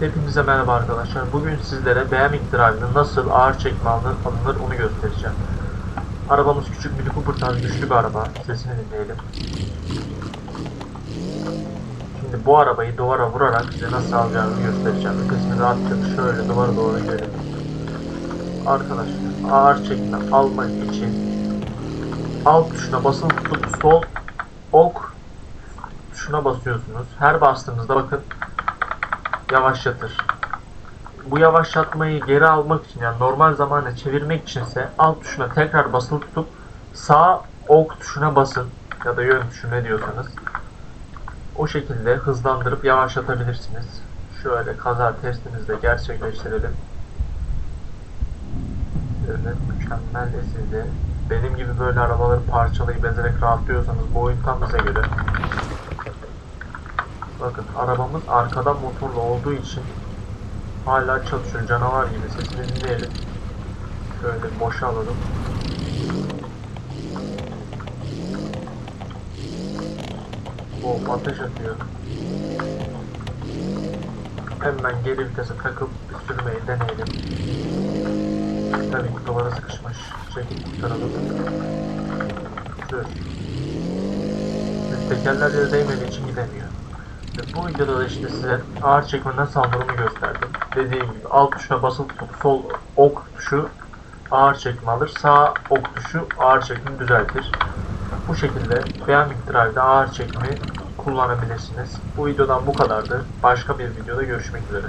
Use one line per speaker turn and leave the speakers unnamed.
Hepinize merhaba arkadaşlar. Bugün sizlere BMX Drive'ın nasıl ağır çekme alınır, alınır onu göstereceğim. Arabamız küçük Mini Cooper tarzı güçlü bir araba. Sesini dinleyelim. Şimdi bu arabayı duvara vurarak size nasıl alacağınızı göstereceğim. Vitesini rahatça şöyle duvara doğru girelim. Arkadaşlar ağır çekme almak için alt tuşuna basılı tutup sol ok tuşuna basıyorsunuz. Her bastığınızda bakın yavaşlatır. Bu yavaşlatmayı geri almak için yani normal zamanda çevirmek içinse alt tuşuna tekrar basılı tutup sağ ok tuşuna basın ya da yön tuşu ne diyorsanız. O şekilde hızlandırıp yavaşlatabilirsiniz. Şöyle kaza testimizi de gerçekleştirelim. Evet mükemmel sizde. Benim gibi böyle arabaları parçalayıp ezerek rahatlıyorsanız bu oyun tam bize göre. Bakın arabamız arkadan motorlu olduğu için hala çalışıyor canavar gibi sesini dinleyelim. Şöyle boşa alalım. O ateş atıyor. Hemen geri vitese takıp sürmeyi deneyelim. Tabii ki duvara sıkışmış. Çekip kurtaralım. Sür. Tekerler yere değmediği için gidemiyor. Bu videoda da işte size ağır çekme nasıl alınır onu gösterdim. Dediğim gibi alt tuşuna basılı tutup sol ok tuşu ağır çekme alır. Sağ ok tuşu ağır çekimi düzeltir. Bu şekilde BMX Drive'da ağır çekimi kullanabilirsiniz. Bu videodan bu kadardı. Başka bir videoda görüşmek üzere.